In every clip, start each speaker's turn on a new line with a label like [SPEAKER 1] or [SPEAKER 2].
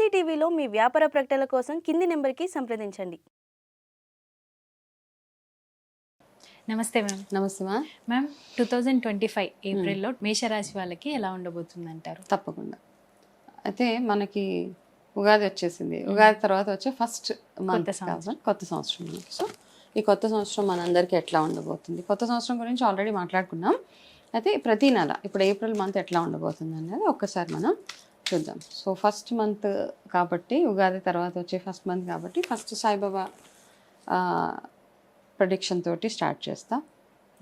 [SPEAKER 1] స్వాతి టీవీలో మీ వ్యాపార ప్రకటనల కోసం కింది నెంబర్కి సంప్రదించండి.
[SPEAKER 2] నమస్తే మ్యామ్.
[SPEAKER 3] నమస్తే మా
[SPEAKER 2] ma'am two thousand twenty five ఏప్రిల్లో మేషరాశి వాళ్ళకి ఎలా ఉండబోతుంది అంటారు
[SPEAKER 3] తప్పకుండా. అయితే మనకి ఉగాది వచ్చేసింది. ఉగాది తర్వాత వచ్చే ఫస్ట్ మంత్
[SPEAKER 2] సంవత్సరం.
[SPEAKER 3] కొత్త సంవత్సరం మనకి. సో ఈ కొత్త సంవత్సరం మనందరికీ ఎట్లా ఉండబోతుంది? కొత్త సంవత్సరం గురించి ఆల్రెడీ మాట్లాడుకున్నాం. అయితే ప్రతి నెల ఇప్పుడు ఏప్రిల్ మంత్ ఎట్లా ఉండబోతుంది అనేది ఒక్కసారి మనం చూద్దాం. సో ఫస్ట్ మంత్ కాబట్టి ఉగాది తర్వాత వచ్చే ఫస్ట్ మంత్ కాబట్టి ఫస్ట్ సాయిబాబా ప్రొడిక్షన్ తోటి స్టార్ట్ చేస్తా.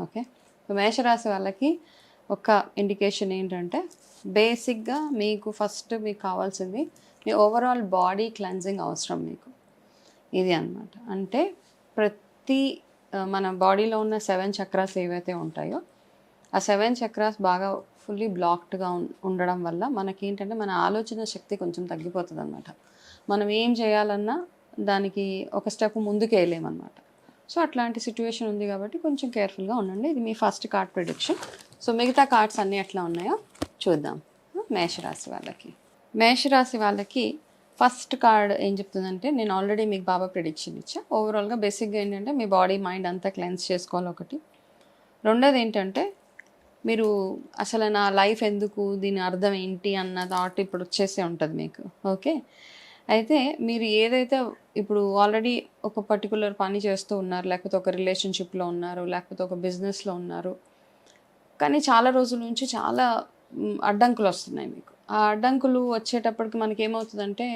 [SPEAKER 3] ఓకే సో మేషరాశి వాళ్ళకి ఒక ఇండికేషన్ ఏంటంటే బేసిక్గా మీకు ఫస్ట్ మీకు కావాల్సింది మీ ఓవరాల్ బాడీ క్లెన్జింగ్ అవసరం మీకు. ఇది అన్నమాట. అంటే ప్రతి మన బాడీలో ఉన్న సెవెన్ చక్రాస్ ఏవైతే ఉంటాయో ఆ సెవెన్ చక్రాస్ బాగా ఫుల్లీ బ్లాక్డ్గా ఉండడం వల్ల మనకి ఏంటంటే మన ఆలోచన శక్తి కొంచెం తగ్గిపోతుంది అనమాట మనం ఏం చేయాలన్నా దానికి ఒక స్టెప్ ముందుకు వేయలేమన్నమాట సో అట్లాంటి సిచ్యువేషన్ ఉంది కాబట్టి కొంచెం కేర్ఫుల్గా ఉండండి. ఇది మీ ఫస్ట్ కార్డ్ ప్రొడిక్షన్ సో మిగతా కార్డ్స్ అన్నీ ఎట్లా ఉన్నాయో చూద్దాం. మేషరాశి వాళ్ళకి. మేషరాశి వాళ్ళకి ఫస్ట్ కార్డ్ ఏం చెప్తుందంటే నేను ఆల్రెడీ మీకు బాబా ప్రిడిక్షన్ ఇచ్చా. ఓవరాల్గా బేసిక్గా ఏంటంటే మీ బాడీ మైండ్ అంతా క్లెన్స్ చేసుకోవాలి ఒకటి. రెండోది ఏంటంటే మీరు అసలు నా లైఫ్ ఎందుకు? దీని అర్థం ఏంటి? అన్న థాట్ ఇప్పుడు వచ్చేసే ఉంటుంది మీకు. ఓకే? అయితే మీరు ఏదైతే ఇప్పుడు ఆల్రెడీ ఒక పర్టికులర్ పని చేస్తూ ఉన్నారు లేకపోతే ఒక రిలేషన్షిప్లో ఉన్నారు లేకపోతే ఒక బిజినెస్లో ఉన్నారు కానీ చాలా రోజుల నుంచి చాలా అడ్డంకులు వస్తున్నాయి మీకు. ఆ అడ్డంకులు వచ్చేటప్పటికి మనకి ఏమవుతుందంటే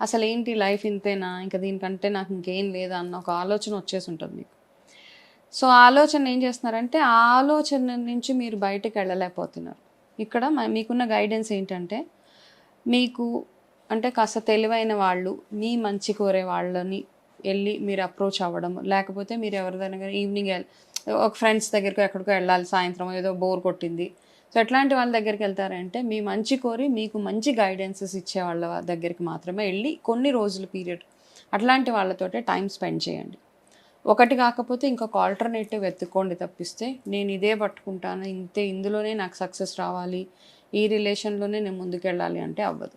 [SPEAKER 3] అసలు ఏంటి లైఫ్ ఇంతేనా? ఇంకా దీనికంటే నాకు ఇంకేం లేదా? అన్న ఒక ఆలోచన వచ్చేసి ఉంటుంది మీకు. సో ఆలోచన ఏం చేస్తున్నారంటే ఆ ఆలోచన నుంచి మీరు బయటకు వెళ్ళలేకపోతున్నారు. ఇక్కడ మీకున్న గైడెన్స్ ఏంటంటే మీకు అంటే కాస్త తెలివైన వాళ్ళు మీ మంచి కోరే వాళ్ళని వెళ్ళి మీరు అప్రోచ్ అవ్వడం లేకపోతే మీరు ఎవరిదైనా ఈవినింగ్ ఒక ఫ్రెండ్స్ దగ్గరికి ఎక్కడికో వెళ్ళాలి సాయంత్రం ఏదో బోర్ కొట్టింది. సో ఎట్లాంటి వాళ్ళ దగ్గరికి వెళ్తారంటే మీ మంచి కోరి మీకు మంచి గైడెన్సెస్ ఇచ్చే వాళ్ళ దగ్గరికి మాత్రమే వెళ్ళి కొన్ని రోజుల పీరియడ్ అట్లాంటి వాళ్ళతోటే టైం స్పెండ్ చేయండి. ఒకటి కాకపోతే ఇంకొక ఆల్టర్నేటివ్ వెతుక్కోండి తప్పిస్తే నేను ఇదే పట్టుకుంటాను ఇంతే ఇందులోనే నాకు సక్సెస్ రావాలి ఈ రిలేషన్లోనే నేను ముందుకెళ్ళాలి అంటే అవ్వదు.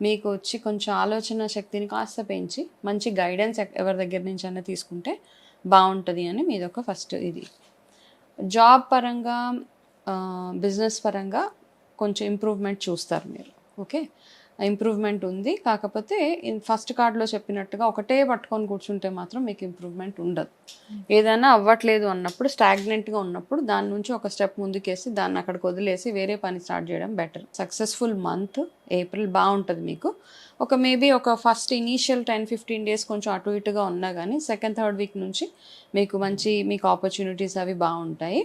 [SPEAKER 3] మీకు వచ్చి కొంచెం ఆలోచన శక్తిని కాస్త పెంచి మంచి గైడెన్స్ ఎవరి దగ్గర నుంచి అయినా తీసుకుంటే బాగుంటుంది అని మీదొక ఫస్ట్ ఇది. జాబ్ పరంగా బిజినెస్ పరంగా కొంచెం ఇంప్రూవ్మెంట్ చూస్తారు మీరు ఓకే ఇంప్రూవ్మెంట్ ఉంది. కాకపోతే ఫస్ట్ కార్డ్లో చెప్పినట్టుగా ఒకటే పట్టుకొని కూర్చుంటే మాత్రం మీకు ఇంప్రూవ్మెంట్ ఉండదు. ఏదైనా అవ్వట్లేదు అన్నప్పుడు స్టాగ్నెంట్గా ఉన్నప్పుడు దాని నుంచి ఒక స్టెప్ ముందుకేసి దాన్ని అక్కడికి వదిలేసి వేరే పని స్టార్ట్ చేయడం బెటర్. సక్సెస్ఫుల్ మంత్ ఏప్రిల్ బాగుంటుంది మీకు. ఒక మేబీ ఒక first initial ten fifteen days కొంచెం అటు ఇటుగా ఉన్నా కానీ సెకండ్ థర్డ్ వీక్ నుంచి మీకు మంచి మీకు ఆపర్చునిటీస్ అవి బాగుంటాయి.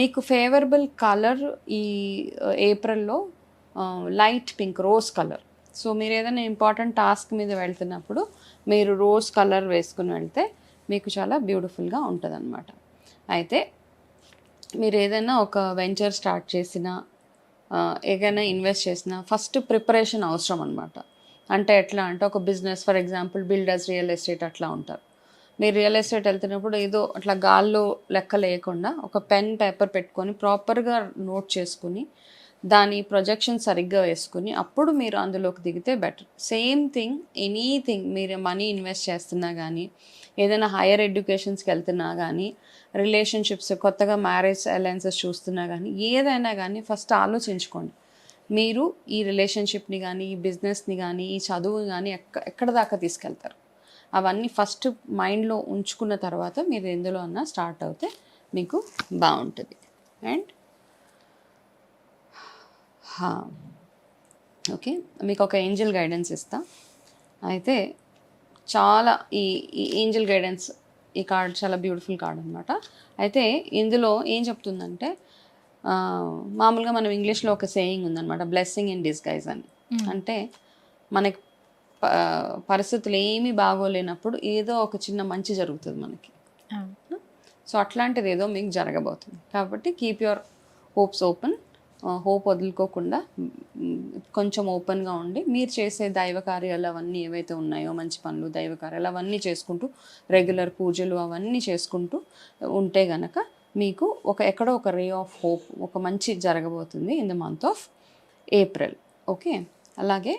[SPEAKER 3] మీకు ఫేవరబుల్ కలర్ ఈ ఏప్రిల్లో light pink rose colour. So మీరు ఏదైనా ఇంపార్టెంట్ టాస్క్ మీద వెళ్తున్నప్పుడు మీరు రోజ్ కలర్ వేసుకుని వెళ్తే మీకు చాలా బ్యూటిఫుల్గా ఉంటుంది అనమాట అయితే మీరు ఏదైనా ఒక వెంచర్ స్టార్ట్ చేసినా ఏదైనా ఇన్వెస్ట్ చేసినా ఫస్ట్ ప్రిపరేషన్ అవసరం అనమాట అంటే ఎట్లా అంటే ఒక business for example builders real estate అట్లా ఉంటారు. మీరు రియల్ ఎస్టేట్ వెళ్తున్నప్పుడు ఏదో అట్లా గాల్లో లెక్క లేకుండా ఒక పెన్ పేపర్ పెట్టుకొని ప్రాపర్గా నోట్ చేసుకుని దాని ప్రొజెక్షన్ సరిగ్గా వేసుకుని అప్పుడు మీరు అందులోకి దిగితే బెటర్ సేమ్ థింగ్ ఎనీథింగ్ మీరు మనీ ఇన్వెస్ట్ చేస్తున్నా కానీ ఏదైనా హైయర్ ఎడ్యుకేషన్స్కి వెళ్తున్నా కానీ రిలేషన్షిప్స్ కొత్తగా మ్యారేజ్ అలయన్సెస్ చూస్తున్నా కానీ ఏదైనా కానీ ఫస్ట్ ఆలోచించుకోండి. మీరు ఈ రిలేషన్షిప్ని కానీ ఈ బిజినెస్ని కానీ ఈ చదువుని కానీ ఎక్క ఎక్కడ దాకా తీసుకెళ్తారు? అవన్నీ ఫస్ట్ మైండ్లో ఉంచుకున్న తర్వాత మీరు ఎందులో అన్నా స్టార్ట్ అవుతే మీకు బాగుంటుంది. అండ్ ఓకే మీకు ఒక ఏంజల్ గైడెన్స్ ఇస్తా. అయితే చాలా ఈ ఈ ఏంజల్ గైడెన్స్ ఈ కార్డ్ చాలా బ్యూటిఫుల్ కార్డ్ అనమాట అయితే ఇందులో ఏం చెప్తుందంటే మామూలుగా మనం ఇంగ్లీష్లో ఒక సేయింగ్ ఉందన్నమాట బ్లెస్సింగ్ ఇన్ డిస్గైజ్ అని. అంటే మనకి పరిస్థితులు ఏమీ బాగోలేనప్పుడు ఏదో ఒక చిన్న మంచి జరుగుతుంది మనకి. సో అట్లాంటిది ఏదో మీకు జరగబోతుంది. కాబట్టి keep your hopes open hope వదులుకోకుండా కొంచెం ఓపెన్గా ఉండి మీరు చేసే దైవ కార్యాలు అవన్నీ ఏవైతే ఉన్నాయో మంచి పనులు దైవ కార్యాలు అవన్నీ చేసుకుంటూ రెగ్యులర్ పూజలు అవన్నీ చేసుకుంటూ ఉంటే గనక మీకు ఒక ఎక్కడో ఒక రే ఆఫ్ హోప్ ఒక మంచి జరగబోతుంది in the month of April okay అలాగే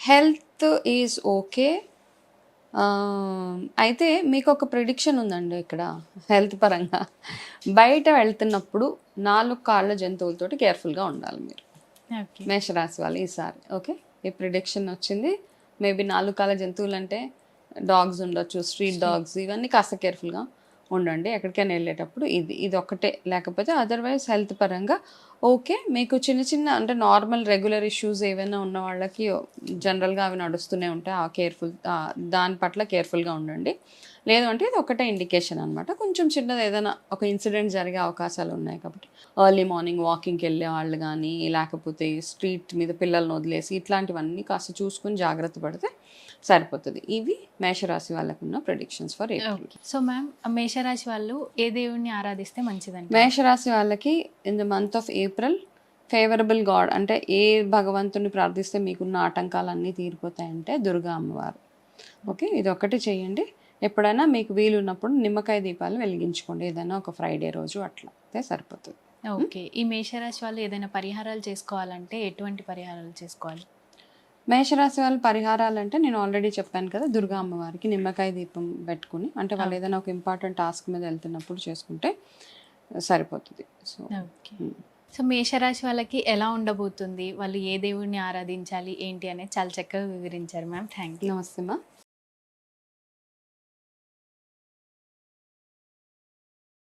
[SPEAKER 3] హెల్త్ ఈజ్ ఓకే అయితే మీకు ఒక ప్రిడిక్షన్ ఉందండి ఇక్కడ హెల్త్ పరంగా. బయట వెళ్తున్నప్పుడు నాలుగు కాళ్ళ జంతువులతోటి కేర్ఫుల్గా ఉండాలి మీరు. మేషరాశి వాళ్ళు ఈసారి ఓకే ఈ ప్రిడిక్షన్ వచ్చింది. మేబీ నాలుగు కాళ్ళ జంతువులు అంటే డాగ్స్ ఉండొచ్చు స్ట్రీట్ డాగ్స్ ఇవన్నీ కాస్త కేర్ఫుల్గా ఉండండి. ఎక్కడికైనా వెళ్ళేటప్పుడు ఇది ఇది ఒక్కటే లేకపోతే అదర్వైజ్ హెల్త్ పరంగా ఓకే. మీకు చిన్న చిన్న అంటే నార్మల్ రెగ్యులర్ ఇష్యూస్ ఏవైనా ఉన్న వాళ్ళకి జనరల్గా అవి నడుస్తూనే ఉంటాయి. ఆ కేర్ఫుల్ దాని పట్ల కేర్ఫుల్గా ఉండండి. లేదు అంటే ఇది ఒకటే ఇండికేషన్ అనమాట కొంచెం చిన్నది ఏదైనా ఒక ఇన్సిడెంట్ జరిగే అవకాశాలు ఉన్నాయి కాబట్టి. ఎర్లీ మార్నింగ్ వాకింగ్కి వెళ్ళే వాళ్ళు కానీ లేకపోతే స్ట్రీట్ మీద పిల్లల్ని వదిలేసి ఇట్లాంటివన్నీ కాస్త చూసుకుని జాగ్రత్త పడితే సరిపోతుంది. ఇవి మేషరాశి వాళ్ళకున్న predictions for April
[SPEAKER 2] so ma'am మేషరాశి వాళ్ళు ఏ దేవుణ్ణి ఆరాధిస్తే మంచిదండి
[SPEAKER 3] మేషరాశి వాళ్ళకి in the month of April favourable god అంటే ఏ భగవంతుని ప్రార్థిస్తే మీకున్న ఆటంకాలన్నీ తీరిపోతాయంటే దుర్గా అమ్మవారు. ఓకే ఇది ఒక్కటి చేయండి. ఎప్పుడైనా మీకు వీలు ఉన్నప్పుడు నిమ్మకాయ దీపాలు వెలిగించుకోండి. ఏదైనా ఒక ఫ్రైడే రోజు అట్లా. అయితే సరిపోతుంది.
[SPEAKER 2] ఓకే. ఈ మేషరాశి వాళ్ళు ఏదైనా పరిహారాలు చేసుకోవాలంటే ఎటువంటి పరిహారాలు చేసుకోవాలి?
[SPEAKER 3] మేషరాశి వాళ్ళ పరిహారాలు అంటే నేను ఆల్రెడీ చెప్పాను కదా దుర్గా అమ్మవారికి నిమ్మకాయ దీపం పెట్టుకుని అంటే వాళ్ళు ఏదైనా ఒక ఇంపార్టెంట్ టాస్క్ మీద వెళ్తున్నప్పుడు చేసుకుంటే సరిపోతుంది. సో
[SPEAKER 2] సో మేషరాశి వాళ్ళకి ఎలా ఉండబోతుంది? వాళ్ళు ఏ దేవుడిని ఆరాధించాలి? ఏంటి అనేది చాలా చక్కగా వివరించారు మ్యామ్. థ్యాంక్ యూ
[SPEAKER 3] నమస్తే మా